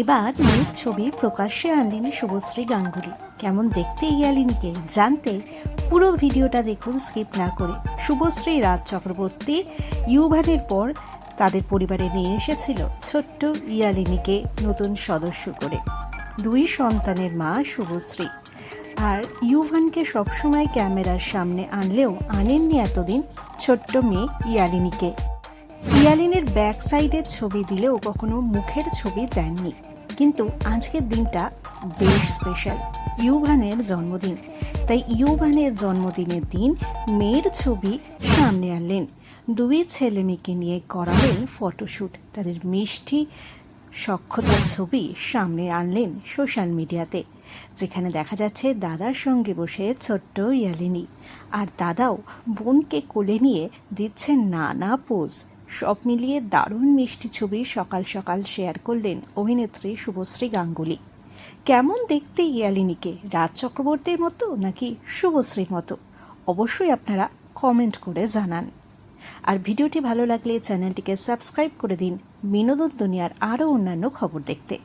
এবার মেয়ের ছবি প্রকাশ্যে আনলেন শুভশ্রী গাঙ্গুলি। কেমন দেখতে ইয়ালিনীকে জানতে পুরো ভিডিওটা দেখুন, স্কিপ না করে। শুভশ্রী রাজ চক্রবর্তী ইউভানের পর তাদের পরিবারে নিয়ে এসেছিল ছোট্ট ইয়ালিনীকে নতুন সদস্য করে। দুই সন্তানের মা শুভশ্রী। আর ইউভানকে সবসময় ক্যামেরার সামনে আনলেও আনেননি এতদিন ছোট্ট মেয়ে ইয়ালিনীকে ইয়ালিনের ব্যাক সাইডের ছবি দিলেও কখনো মুখের ছবি দেননি। কিন্তু আজকের দিনটা বেশ স্পেশাল ইউভানের জন্মদিন। তাই ইউভানের জন্মদিনের দিন মেয়ের ছবি সামনে আনলেন। দুই ছেলে মেয়েকে নিয়ে করালেন ফটোশ্যুট তাদের মিষ্টি, সক্ষতার ছবি সামনে আনলেন সোশ্যাল মিডিয়াতে, যেখানে দেখা যাচ্ছে দাদার সঙ্গে বসে ছোট্ট ইয়ালিনী। আর দাদাও বোনকে কোলে নিয়ে দিচ্ছেন নানা পোজ। সব মিলিয়ে দারুণ মিষ্টি ছবি সকাল সকাল শেয়ার করলেন অভিনেত্রী শুভশ্রী গাঙ্গুলি। কেমন দেখতে ইয়ালিনীকে? রাজ চক্রবর্তীর মতো নাকি শুভশ্রীর মতো? অবশ্যই আপনারা কমেন্ট করে জানান। আর ভিডিওটি ভালো লাগলে চ্যানেলটিকে সাবস্ক্রাইব করে দিন। বিনোদন দুনিয়ার আরও অন্যান্য খবর দেখতে।